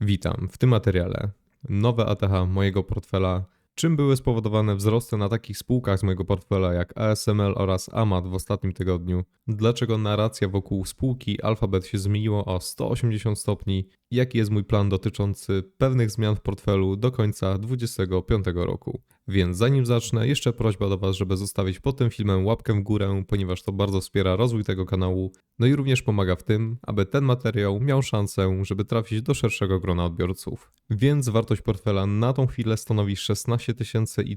Witam w tym materiale. Nowe ATH mojego portfela. Czym były spowodowane wzrosty na takich spółkach z mojego portfela jak ASML oraz AMAT w ostatnim tygodniu? Dlaczego narracja wokół spółki Alphabet się zmieniło o 180 stopni? Jaki jest mój plan dotyczący pewnych zmian w portfelu do końca 2025 roku? Więc zanim zacznę, jeszcze prośba do Was, żeby zostawić pod tym filmem łapkę w górę, ponieważ to bardzo wspiera rozwój tego kanału, no i również pomaga w tym, aby ten materiał miał szansę, żeby trafić do szerszego grona odbiorców. Więc wartość portfela na tą chwilę stanowi 16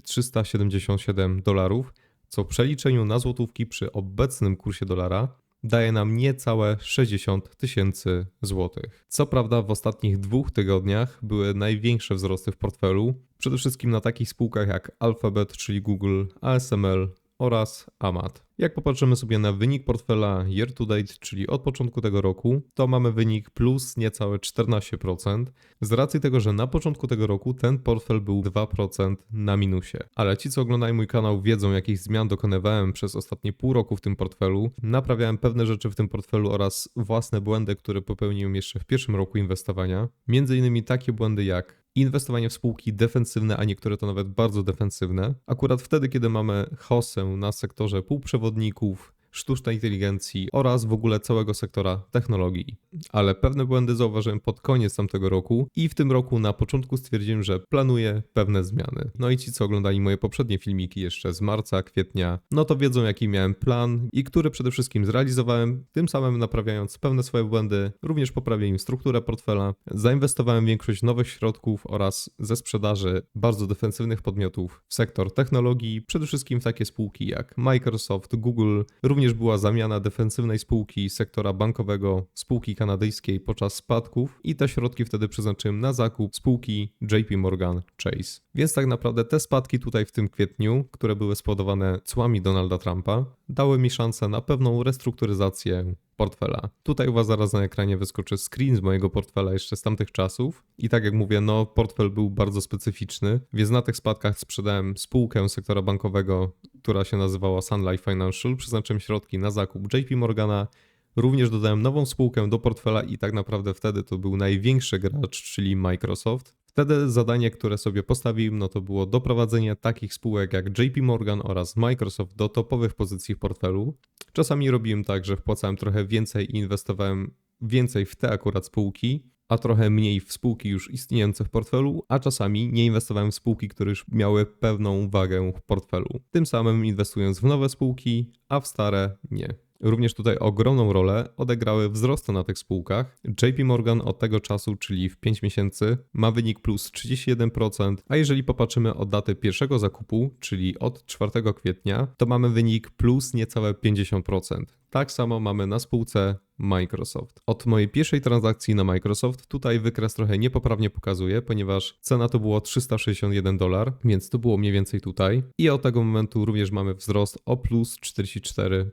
377 dolarów, co w przeliczeniu na złotówki przy obecnym kursie dolara daje nam niecałe 60 tysięcy złotych. Co prawda w ostatnich dwóch tygodniach były największe wzrosty w portfelu, przede wszystkim na takich spółkach jak Alphabet, czyli Google, ASML oraz Amat. Jak popatrzymy sobie na wynik portfela year to date, czyli od początku tego roku, to mamy wynik plus niecałe 14%, z racji tego, że na początku tego roku ten portfel był 2% na minusie. Ale ci, co oglądają mój kanał, wiedzą, jakich zmian dokonywałem przez ostatnie pół roku w tym portfelu. Naprawiałem pewne rzeczy w tym portfelu oraz własne błędy, które popełniłem jeszcze w pierwszym roku inwestowania. Między innymi takie błędy jak inwestowanie w spółki defensywne, a niektóre to nawet bardzo defensywne. Akurat wtedy, kiedy mamy hosę na sektorze półprzewodników, sztucznej inteligencji oraz w ogóle całego sektora technologii. Ale pewne błędy zauważyłem pod koniec tamtego roku i w tym roku na początku stwierdziłem, że planuję pewne zmiany. No i ci, co oglądali moje poprzednie filmiki jeszcze z marca, kwietnia, no to wiedzą jaki miałem plan i który przede wszystkim zrealizowałem, tym samym naprawiając pewne swoje błędy, również poprawiłem strukturę portfela, zainwestowałem większość nowych środków oraz ze sprzedaży bardzo defensywnych podmiotów w sektor technologii, przede wszystkim w takie spółki jak Microsoft, Google, również Również była zamiana defensywnej spółki sektora bankowego, spółki kanadyjskiej podczas spadków i te środki wtedy przeznaczyłem na zakup spółki JP Morgan Chase. Więc tak naprawdę te spadki tutaj w tym kwietniu, które były spowodowane cłami Donalda Trumpa, dały mi szansę na pewną restrukturyzację portfela. Tutaj u Was zaraz na ekranie wyskoczy screen z mojego portfela jeszcze z tamtych czasów. I tak jak mówię, no portfel był bardzo specyficzny, więc na tych spadkach sprzedałem spółkę sektora bankowego, która się nazywała Sun Life Financial. Przeznaczyłem środki na zakup JP Morgana. Również dodałem nową spółkę do portfela i tak naprawdę wtedy to był największy gracz, czyli Microsoft. Wtedy zadanie, które sobie postawiłem, no to było doprowadzenie takich spółek jak JP Morgan oraz Microsoft do topowych pozycji w portfelu. Czasami robiłem tak, że wpłacałem trochę więcej i inwestowałem więcej w te akurat spółki, a trochę mniej w spółki już istniejące w portfelu, a czasami nie inwestowałem w spółki, które już miały pewną wagę w portfelu. Tym samym inwestując w nowe spółki, a w stare nie. Również tutaj ogromną rolę odegrały wzrosty na tych spółkach. JP Morgan od tego czasu, czyli w 5 miesięcy, ma wynik plus 31%, a jeżeli popatrzymy od daty pierwszego zakupu, czyli od 4 kwietnia, to mamy wynik plus niecałe 50%. Tak samo mamy na spółce Microsoft. Od mojej pierwszej transakcji na Microsoft tutaj wykres trochę niepoprawnie pokazuje, ponieważ cena to było 361 dolar, więc to było mniej więcej tutaj. I od tego momentu również mamy wzrost o plus 44%.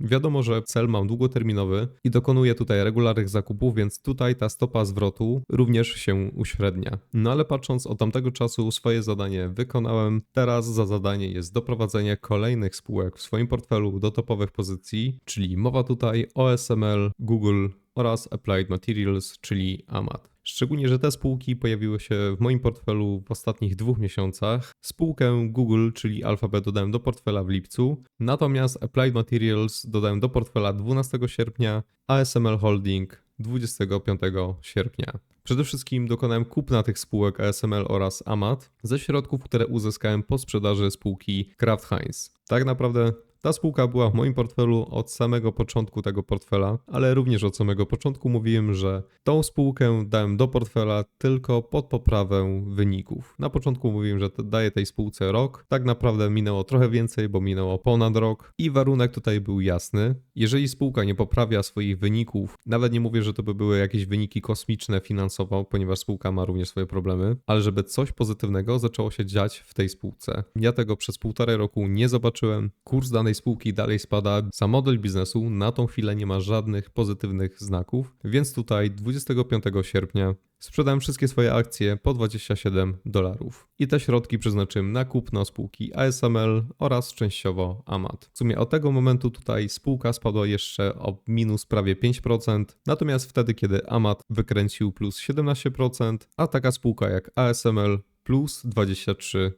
Wiadomo, że cel mam długoterminowy i dokonuję tutaj regularnych zakupów, więc tutaj ta stopa zwrotu również się uśrednia. No ale patrząc od tamtego czasu swoje zadanie wykonałem, teraz za zadanie jest doprowadzenie kolejnych spółek w swoim portfelu do topowych pozycji, czyli mowa tutaj o SML, Google oraz Applied Materials, czyli AMAT. Szczególnie, że te spółki pojawiły się w moim portfelu w ostatnich dwóch miesiącach. Spółkę Google, czyli Alphabet, dodałem do portfela w lipcu, natomiast Applied Materials dodałem do portfela 12 sierpnia, ASML Holding 25 sierpnia. Przede wszystkim dokonałem kupna tych spółek ASML oraz AMAT ze środków, które uzyskałem po sprzedaży spółki Kraft Heinz. Tak naprawdę ta spółka była w moim portfelu od samego początku tego portfela, ale również od samego początku mówiłem, że tą spółkę dałem do portfela tylko pod poprawę wyników. Na początku mówiłem, że daję tej spółce rok. Tak naprawdę minęło trochę więcej, bo minęło ponad rok i warunek tutaj był jasny. Jeżeli spółka nie poprawia swoich wyników, nawet nie mówię, że to by były jakieś wyniki kosmiczne finansowo, ponieważ spółka ma również swoje problemy, ale żeby coś pozytywnego zaczęło się dziać w tej spółce. Ja tego przez półtorej roku nie zobaczyłem. Kurs danej danej spółki dalej spada. Za model biznesu na tą chwilę nie ma żadnych pozytywnych znaków, więc tutaj 25 sierpnia sprzedałem wszystkie swoje akcje po 27 dolarów. I te środki przeznaczyłem na kupno spółki ASML oraz częściowo AMAT. W sumie od tego momentu tutaj spółka spadła jeszcze o minus prawie 5%, natomiast wtedy, kiedy AMAT wykręcił plus 17%, a taka spółka jak ASML plus 23%.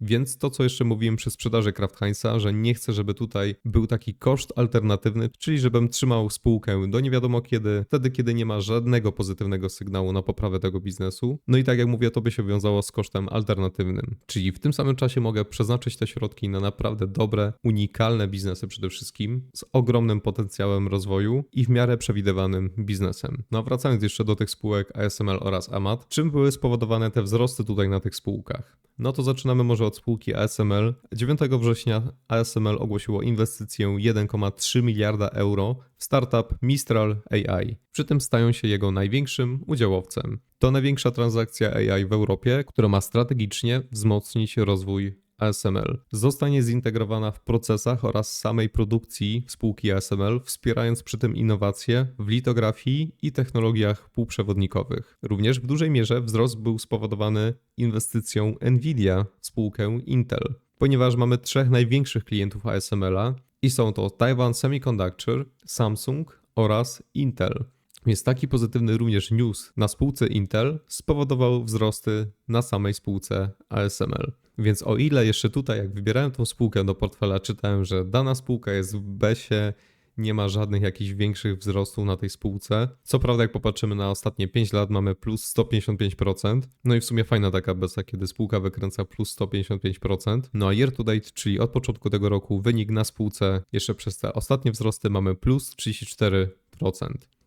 Więc to, co jeszcze mówiłem przy sprzedaży Kraft Heinza, że nie chcę, żeby tutaj był taki koszt alternatywny, czyli żebym trzymał spółkę do nie wiadomo kiedy, wtedy, kiedy nie ma żadnego pozytywnego sygnału na poprawę tego biznesu. No i tak jak mówię, to by się wiązało z kosztem alternatywnym. Czyli w tym samym czasie mogę przeznaczyć te środki na naprawdę dobre, unikalne biznesy przede wszystkim, z ogromnym potencjałem rozwoju i w miarę przewidywanym biznesem. No a wracając jeszcze do tych spółek ASML oraz AMAT, czym były spowodowane te wzrosty tutaj na tych spółkach? No to zaczynamy może od spółki ASML. 9 września ASML ogłosiło inwestycję 1,3 miliarda euro w startup Mistral AI. Przy tym stają się jego największym udziałowcem. To największa transakcja AI w Europie, która ma strategicznie wzmocnić rozwój ASML. Zostanie zintegrowana w procesach oraz samej produkcji spółki ASML, wspierając przy tym innowacje w litografii i technologiach półprzewodnikowych. Również w dużej mierze wzrost był spowodowany inwestycją Nvidia w spółkę Intel, ponieważ mamy trzech największych klientów ASML-a i są to Taiwan Semiconductor, Samsung oraz Intel. Więc taki pozytywny również news na spółce Intel spowodował wzrosty na samej spółce ASML. Więc o ile jeszcze tutaj, jak wybierałem tą spółkę do portfela, czytałem, że dana spółka jest w besie, nie ma żadnych jakichś większych wzrostów na tej spółce. Co prawda, jak popatrzymy na ostatnie 5 lat, mamy plus 155%. No i w sumie fajna taka besa, kiedy spółka wykręca plus 155%. No a year to date, czyli od początku tego roku, wynik na spółce jeszcze przez te ostatnie wzrosty mamy plus 34%.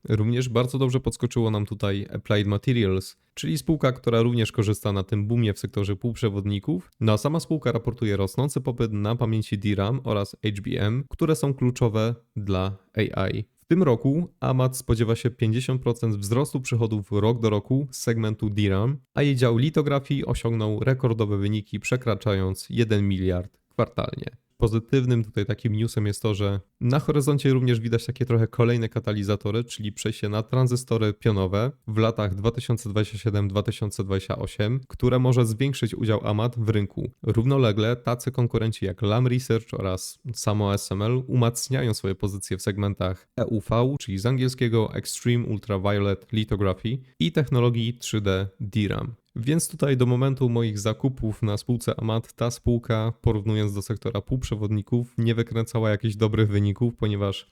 Również bardzo dobrze podskoczyło nam tutaj Applied Materials, czyli spółka, która również korzysta na tym boomie w sektorze półprzewodników. No a sama spółka raportuje rosnący popyt na pamięci DRAM oraz HBM, które są kluczowe dla AI. W tym roku AMAT spodziewa się 50% wzrostu przychodów rok do roku z segmentu DRAM, a jej dział litografii osiągnął rekordowe wyniki przekraczając 1 miliard kwartalnie pozytywnym tutaj takim newsem jest to, że na horyzoncie również widać takie trochę kolejne katalizatory, czyli przejście na tranzystory pionowe w latach 2027-2028, które może zwiększyć udział AMAT w rynku. Równolegle tacy konkurenci jak Lam Research oraz samo SML umacniają swoje pozycje w segmentach EUV, czyli z angielskiego Extreme Ultraviolet Lithography i technologii 3D DRAM. Więc tutaj do momentu moich zakupów na spółce Amat ta spółka, porównując do sektora półprzewodników, nie wykręcała jakichś dobrych wyników, ponieważ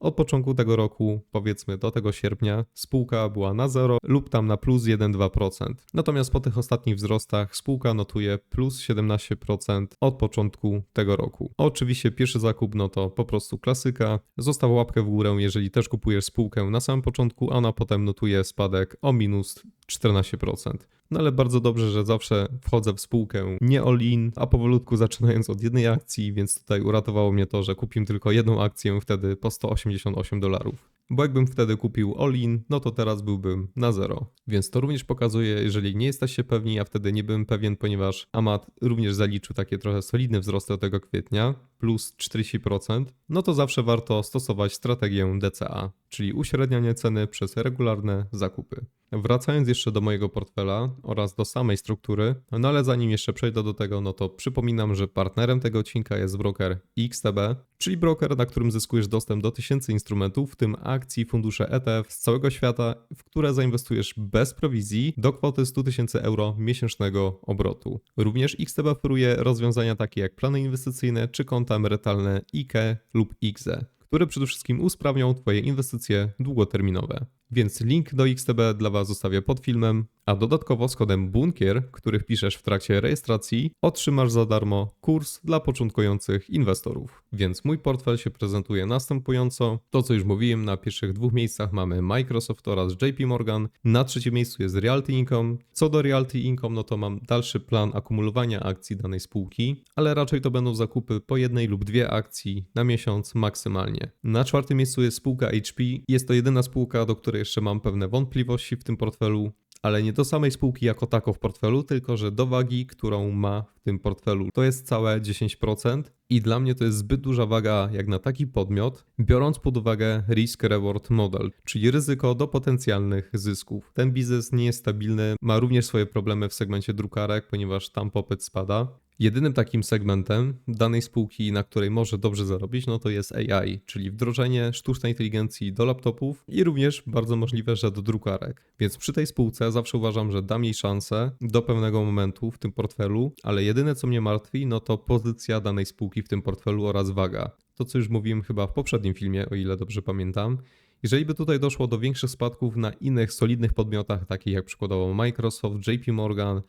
od początku tego roku, powiedzmy do tego sierpnia, spółka była na 0 lub tam na plus 1-2%. Natomiast po tych ostatnich wzrostach spółka notuje plus 17% od początku tego roku. Oczywiście pierwszy zakup no to po prostu klasyka. Zostaw łapkę w górę, jeżeli też kupujesz spółkę na samym początku, a ona potem notuje spadek o minus 14%. No ale bardzo dobrze, że zawsze wchodzę w spółkę nie all-in, a powolutku zaczynając od jednej akcji, więc tutaj uratowało mnie to, że kupiłem tylko jedną akcję wtedy po 188 dolarów. Bo jakbym wtedy kupił all-in, no to teraz byłbym na zero. Więc to również pokazuje, jeżeli nie jesteście pewni, ja wtedy nie byłem pewien, ponieważ Amat również zaliczył takie trochę solidne wzrosty od tego kwietnia, plus 40%, no to zawsze warto stosować strategię DCA, czyli uśrednianie ceny przez regularne zakupy. Wracając jeszcze do mojego portfela oraz do samej struktury, no ale zanim jeszcze przejdę do tego, no to przypominam, że partnerem tego odcinka jest broker XTB, czyli broker, na którym zyskujesz dostęp do tysięcy instrumentów, w tym akcji, fundusze ETF z całego świata, w które zainwestujesz bez prowizji do kwoty 100 tysięcy euro miesięcznego obrotu. Również XTB oferuje rozwiązania takie jak plany inwestycyjne czy konta emerytalne IKE lub IGZE które przede wszystkim usprawnią Twoje inwestycje długoterminowe. Więc link do XTB dla Was zostawię pod filmem, a dodatkowo z kodem BUNKIER, który wpiszesz w trakcie rejestracji, otrzymasz za darmo kurs dla początkujących inwestorów. Więc mój portfel się prezentuje następująco. To co już mówiłem, na pierwszych dwóch miejscach mamy Microsoft oraz JP Morgan, na trzecim miejscu jest Realty Income. Co do Realty Income, no to mam dalszy plan akumulowania akcji danej spółki, ale raczej to będą zakupy po jednej lub dwie akcji na miesiąc maksymalnie. Na czwartym miejscu jest spółka HP. Jest to jedyna spółka, do której jeszcze mam pewne wątpliwości w tym portfelu, ale nie do samej spółki jako tako w portfelu, tylko że do wagi, którą ma w tym portfelu. To jest całe 10% i dla mnie to jest zbyt duża waga jak na taki podmiot, biorąc pod uwagę risk-reward model, czyli ryzyko do potencjalnych zysków. Ten biznes nie jest stabilny, ma również swoje problemy w segmencie drukarek, ponieważ tam popyt spada. Jedynym takim segmentem danej spółki, na której może dobrze zarobić, no to jest AI, czyli wdrożenie sztucznej inteligencji do laptopów i również bardzo możliwe, że do drukarek. Więc przy tej spółce zawsze uważam, że dam jej szansę do pewnego momentu w tym portfelu, ale jedyne co mnie martwi, no to pozycja danej spółki w tym portfelu oraz waga. To co już mówiłem chyba w poprzednim filmie, o ile dobrze pamiętam. Jeżeli by tutaj doszło do większych spadków na innych solidnych podmiotach, takich jak przykładowo Microsoft, JP Morgan,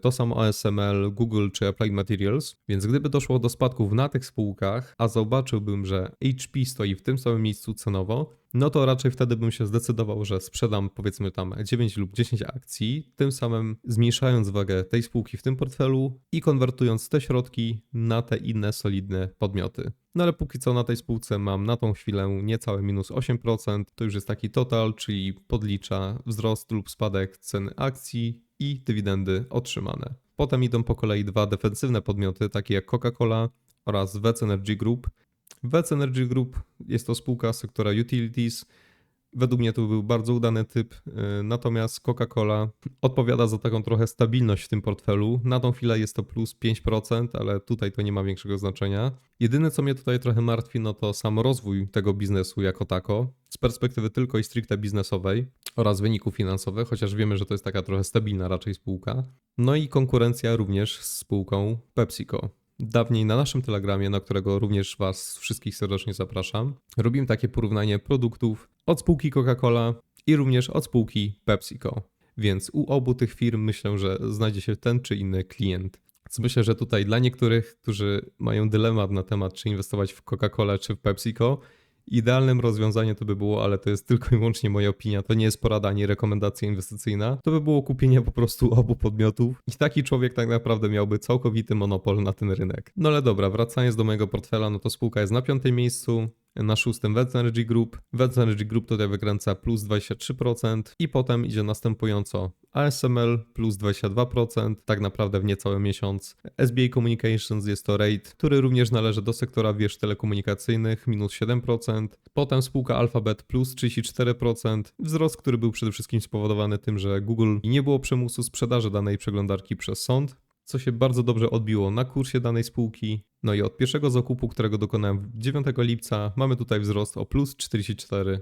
to samo ASML, Google czy Applied Materials, więc gdyby doszło do spadków na tych spółkach, a zobaczyłbym, że HP stoi w tym samym miejscu cenowo, no to raczej wtedy bym się zdecydował, że sprzedam powiedzmy tam 9 lub 10 akcji, tym samym zmniejszając wagę tej spółki w tym portfelu i konwertując te środki na te inne solidne podmioty. No ale póki co na tej spółce mam na tą chwilę niecałe minus 8%, to już jest taki total, czyli podlicza wzrost lub spadek ceny akcji i dywidendy otrzymane. Potem idą po kolei dwa defensywne podmioty, takie jak Coca-Cola oraz VEC Energy Group. VEC Energy Group jest to spółka sektora utilities. Według mnie to był bardzo udany typ, y, natomiast Coca-Cola odpowiada za taką trochę stabilność w tym portfelu. Na tą chwilę jest to plus 5%, ale tutaj to nie ma większego znaczenia. Jedyne co mnie tutaj trochę martwi, no to sam rozwój tego biznesu jako tako, z perspektywy tylko i stricte biznesowej oraz wyników finansowych, chociaż wiemy, że to jest taka trochę stabilna raczej spółka. No i konkurencja również z spółką PepsiCo. Dawniej na naszym telegramie, na którego również Was wszystkich serdecznie zapraszam, robimy takie porównanie produktów od spółki Coca-Cola i również od spółki PepsiCo. Więc u obu tych firm myślę, że znajdzie się ten czy inny klient. Myślę, że tutaj dla niektórych, którzy mają dylemat na temat, czy inwestować w Coca-Colę czy w PepsiCo, Idealnym rozwiązaniem to by było, ale to jest tylko i wyłącznie moja opinia, to nie jest porada ani rekomendacja inwestycyjna, to by było kupienie po prostu obu podmiotów i taki człowiek tak naprawdę miałby całkowity monopol na ten rynek. No ale dobra, wracając do mojego portfela, no to spółka jest na piątym miejscu, na szóstym Vets Energy Group. Vets Energy Group tutaj wykręca plus 23% i potem idzie następująco ASML plus 22%, tak naprawdę w niecały miesiąc. SBA Communications jest to rate, który również należy do sektora wież telekomunikacyjnych, minus 7%. Potem spółka Alphabet plus 34%, wzrost, który był przede wszystkim spowodowany tym, że Google nie było przymusu sprzedaży danej przeglądarki przez sąd, co się bardzo dobrze odbiło na kursie danej spółki. No i od pierwszego zakupu, którego dokonałem 9 lipca, mamy tutaj wzrost o plus 44%.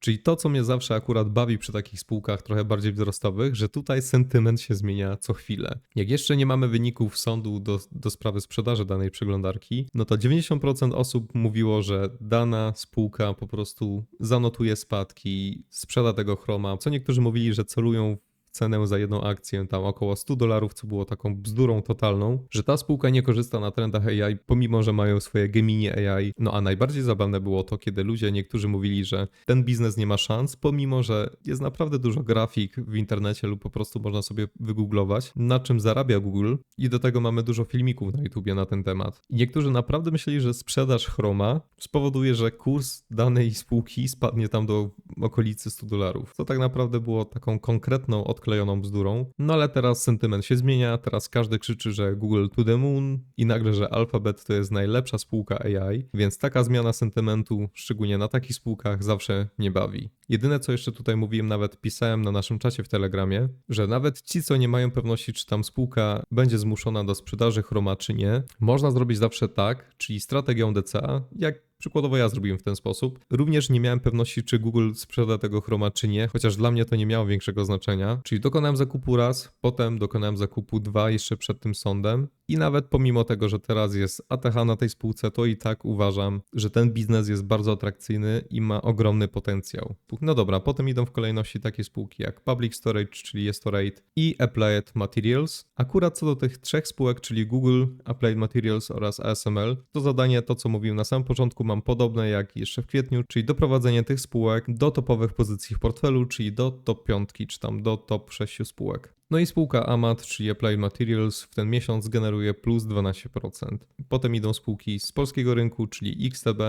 Czyli to, co mnie zawsze akurat bawi przy takich spółkach trochę bardziej wzrostowych, że tutaj sentyment się zmienia co chwilę. Jak jeszcze nie mamy wyników sądu do, do sprawy sprzedaży danej przeglądarki, no to 90% osób mówiło, że dana spółka po prostu zanotuje spadki, sprzeda tego chroma, co niektórzy mówili, że celują cenę za jedną akcję, tam około 100 dolarów, co było taką bzdurą totalną, że ta spółka nie korzysta na trendach AI, pomimo, że mają swoje Gemini AI. No a najbardziej zabawne było to, kiedy ludzie, niektórzy mówili, że ten biznes nie ma szans, pomimo, że jest naprawdę dużo grafik w internecie lub po prostu można sobie wygooglować, na czym zarabia Google i do tego mamy dużo filmików na YouTubie na ten temat. Niektórzy naprawdę myśleli, że sprzedaż Chroma spowoduje, że kurs danej spółki spadnie tam do okolicy 100 dolarów, co tak naprawdę było taką konkretną od odklejoną bzdurą. No ale teraz sentyment się zmienia, teraz każdy krzyczy, że Google to the moon i nagle, że Alphabet to jest najlepsza spółka AI, więc taka zmiana sentymentu, szczególnie na takich spółkach, zawsze nie bawi. Jedyne co jeszcze tutaj mówiłem, nawet pisałem na naszym czacie w Telegramie, że nawet ci, co nie mają pewności, czy tam spółka będzie zmuszona do sprzedaży Chroma, czy nie, można zrobić zawsze tak, czyli strategią DCA, jak Przykładowo ja zrobiłem w ten sposób. Również nie miałem pewności, czy Google sprzeda tego Chroma, czy nie, chociaż dla mnie to nie miało większego znaczenia. Czyli dokonałem zakupu raz, potem dokonałem zakupu dwa jeszcze przed tym sądem i nawet pomimo tego, że teraz jest ATH na tej spółce, to i tak uważam, że ten biznes jest bardzo atrakcyjny i ma ogromny potencjał. No dobra, potem idą w kolejności takie spółki jak Public Storage, czyli Estorate i Applied Materials. Akurat co do tych trzech spółek, czyli Google, Applied Materials oraz ASML, to zadanie, to co mówiłem na samym początku, mam podobne jak jeszcze w kwietniu, czyli doprowadzenie tych spółek do topowych pozycji w portfelu, czyli do top 5 czy tam do top 6 spółek. No i spółka AMAT, czyli Applied Materials, w ten miesiąc generuje plus 12%. Potem idą spółki z polskiego rynku, czyli XTB,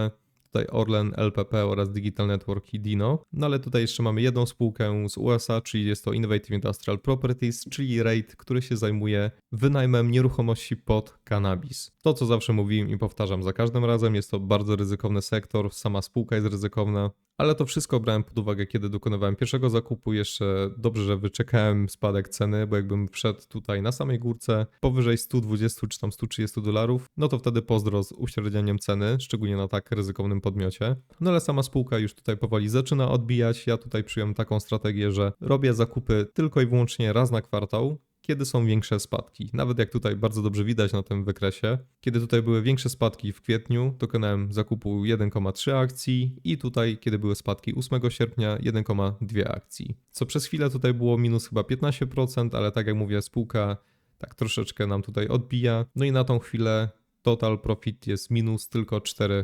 tutaj Orlen, LPP oraz Digital Network i Dino. No ale tutaj jeszcze mamy jedną spółkę z USA, czyli jest to Innovative Industrial Properties, czyli REIT, który się zajmuje wynajmem nieruchomości pod cannabis. To, co zawsze mówiłem i powtarzam za każdym razem, jest to bardzo ryzykowny sektor, sama spółka jest ryzykowna, ale to wszystko brałem pod uwagę, kiedy dokonywałem pierwszego zakupu. Jeszcze dobrze, że wyczekałem spadek ceny, bo jakbym wszedł tutaj na samej górce powyżej 120 czy tam 130 dolarów, no to wtedy pozdro z uśrednianiem ceny, szczególnie na tak ryzykownym podmiocie. No ale sama spółka już tutaj powoli zaczyna odbijać. Ja tutaj przyjąłem taką strategię, że robię zakupy tylko i wyłącznie raz na kwartał, kiedy są większe spadki. Nawet jak tutaj bardzo dobrze widać na tym wykresie, kiedy tutaj były większe spadki w kwietniu, dokonałem zakupu 1,3 akcji i tutaj, kiedy były spadki 8 sierpnia, 1,2 akcji. Co przez chwilę tutaj było minus chyba 15%, ale tak jak mówię, spółka tak troszeczkę nam tutaj odbija. No i na tą chwilę total profit jest minus tylko 4%.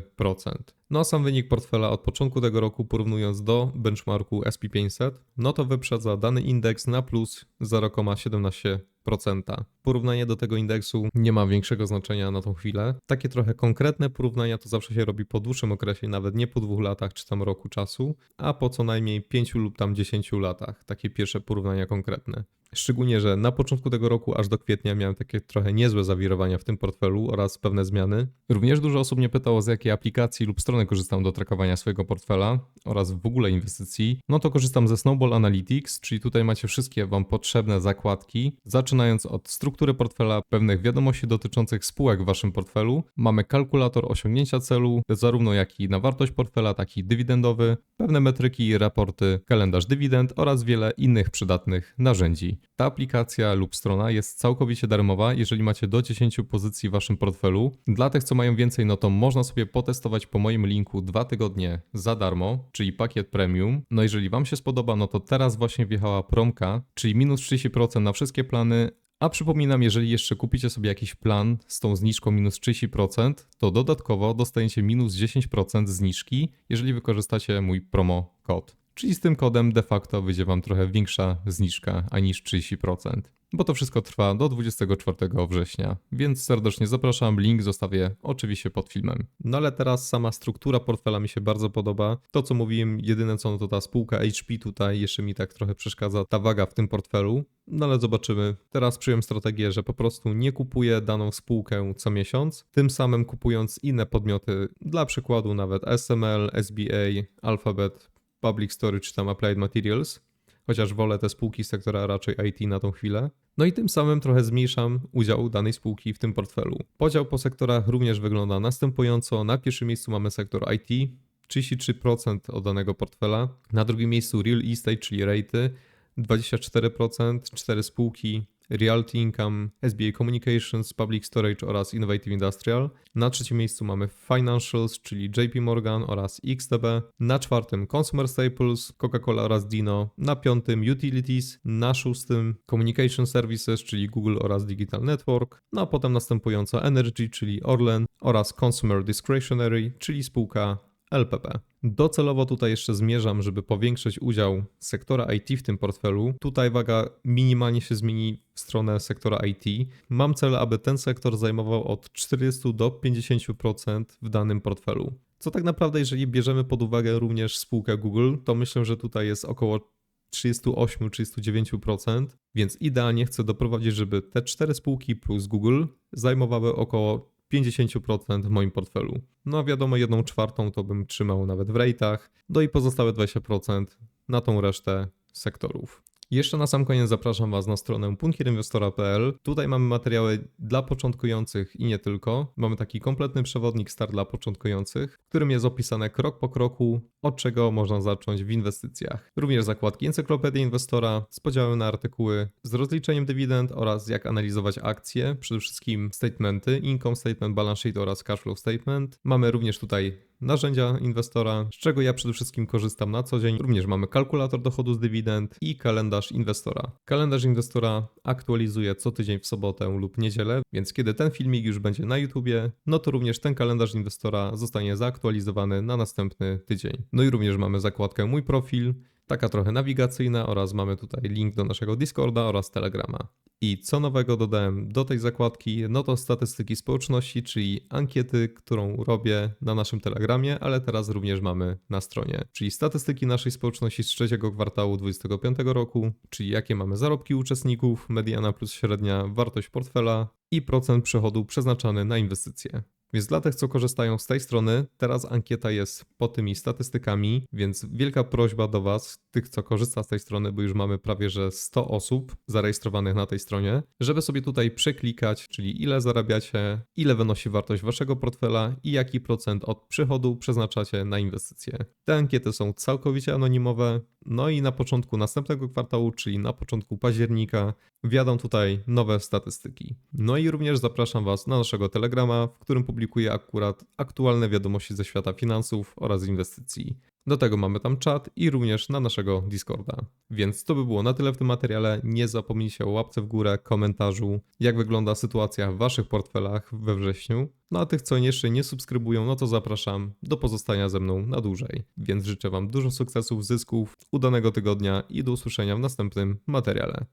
No a sam wynik portfela od początku tego roku porównując do benchmarku SP500, no to wyprzedza dany indeks na plus 0,17%. Porównanie do tego indeksu nie ma większego znaczenia na tą chwilę. Takie trochę konkretne porównania to zawsze się robi po dłuższym okresie, nawet nie po dwóch latach czy tam roku czasu, a po co najmniej 5 lub tam 10 latach. Takie pierwsze porównania konkretne. Szczególnie, że na początku tego roku aż do kwietnia miałem takie trochę niezłe zawirowania w tym portfelu oraz pewne zmiany. Również dużo osób mnie pytało, z jakiej aplikacji lub strony korzystam do trakowania swojego portfela oraz w ogóle inwestycji. No to korzystam ze Snowball Analytics, czyli tutaj macie wszystkie Wam potrzebne zakładki, zaczynając od struktury portfela, pewnych wiadomości dotyczących spółek w Waszym portfelu. Mamy kalkulator osiągnięcia celu, zarówno jak i na wartość portfela, tak i dywidendowy, pewne metryki, raporty, kalendarz dywidend oraz wiele innych przydatnych narzędzi. Ta aplikacja lub strona jest całkowicie darmowa, jeżeli macie do 10 pozycji w waszym portfelu. Dla tych, co mają więcej, no to można sobie potestować po moim linku dwa tygodnie za darmo, czyli pakiet premium. No jeżeli wam się spodoba, no to teraz właśnie wjechała promka, czyli minus 30% na wszystkie plany, a przypominam, jeżeli jeszcze kupicie sobie jakiś plan z tą zniżką minus 30%, to dodatkowo dostaniecie minus 10% zniżki, jeżeli wykorzystacie mój promo kod. Czyli z tym kodem de facto wyjdzie Wam trochę większa zniżka, a niż 30%. Bo to wszystko trwa do 24 września, więc serdecznie zapraszam, link zostawię oczywiście pod filmem. No ale teraz sama struktura portfela mi się bardzo podoba. To co mówiłem, jedyne co no to ta spółka HP tutaj jeszcze mi tak trochę przeszkadza, ta waga w tym portfelu. No ale zobaczymy. Teraz przyjąłem strategię, że po prostu nie kupuję daną spółkę co miesiąc, tym samym kupując inne podmioty, dla przykładu nawet SML, SBA, Alphabet, Public Storage czy tam Applied Materials, chociaż wolę te spółki z sektora raczej IT na tą chwilę. No i tym samym trochę zmniejszam udział danej spółki w tym portfelu. Podział po sektorach również wygląda następująco. Na pierwszym miejscu mamy sektor IT, 33% od danego portfela. Na drugim miejscu real estate, czyli rejty, 24%, 4 spółki, Realty Income, SBA Communications, Public Storage oraz Innovative Industrial. Na trzecim miejscu mamy Financials, czyli JP Morgan oraz XTB. Na czwartym Consumer Staples, Coca-Cola oraz Dino. Na piątym Utilities. Na szóstym Communication Services, czyli Google oraz Digital Network. No a potem następująca Energy, czyli Orlen oraz Consumer Discretionary, czyli spółka LPP. Docelowo tutaj jeszcze zmierzam, żeby powiększyć udział sektora IT w tym portfelu. Tutaj waga minimalnie się zmieni w stronę sektora IT. Mam cel, aby ten sektor zajmował od 40 do 50% w danym portfelu. Co tak naprawdę, jeżeli bierzemy pod uwagę również spółkę Google, to myślę, że tutaj jest około 38-39%, więc idealnie chcę doprowadzić, żeby te cztery spółki plus Google zajmowały około 50% w moim portfelu. No wiadomo, jedną czwartą to bym trzymał nawet w rejtach, no i pozostałe 20% na tą resztę sektorów. Jeszcze na sam koniec zapraszam Was na stronę punkierinwestora.pl. Tutaj mamy materiały dla początkujących i nie tylko. Mamy taki kompletny przewodnik start dla początkujących, w którym jest opisane krok po kroku, od czego można zacząć w inwestycjach. Również zakładki Encyklopedii Inwestora z podziałem na artykuły z rozliczeniem dywidend oraz jak analizować akcje, przede wszystkim statementy, income statement, balance sheet oraz cash flow statement. Mamy również tutaj narzędzia inwestora, z czego ja przede wszystkim korzystam na co dzień. Również mamy kalkulator dochodu z dywidend i kalendarz inwestora. Kalendarz inwestora aktualizuje co tydzień w sobotę lub niedzielę, więc kiedy ten filmik już będzie na YouTubie, no to również ten kalendarz inwestora zostanie zaktualizowany na następny tydzień. No i również mamy zakładkę mój profil, taka trochę nawigacyjna oraz mamy tutaj link do naszego Discorda oraz Telegrama. I co nowego dodałem do tej zakładki, no to statystyki społeczności, czyli ankiety, którą robię na naszym Telegramie, ale teraz również mamy na stronie. Czyli statystyki naszej społeczności z trzeciego kwartału 2025 roku, czyli jakie mamy zarobki uczestników, mediana plus średnia, wartość portfela i procent przychodu przeznaczany na inwestycje. Więc dla tych, co korzystają z tej strony, teraz ankieta jest pod tymi statystykami, więc wielka prośba do Was, tych, co korzysta z tej strony, bo już mamy prawie że 100 osób zarejestrowanych na tej stronie, żeby sobie tutaj przeklikać, czyli ile zarabiacie, ile wynosi wartość Waszego portfela i jaki procent od przychodu przeznaczacie na inwestycje. Te ankiety są całkowicie anonimowe, no i na początku następnego kwartału, czyli na początku października, wjadą tutaj nowe statystyki. No i również zapraszam Was na naszego Telegrama, w którym publikuję akurat aktualne wiadomości ze świata finansów oraz inwestycji. Do tego mamy tam czat i również na naszego Discorda. Więc to by było na tyle w tym materiale. Nie zapomnijcie o łapce w górę, komentarzu, jak wygląda sytuacja w Waszych portfelach we wrześniu. No a tych, co jeszcze nie subskrybują, no to zapraszam do pozostania ze mną na dłużej. Więc życzę Wam dużo sukcesów, zysków, udanego tygodnia i do usłyszenia w następnym materiale.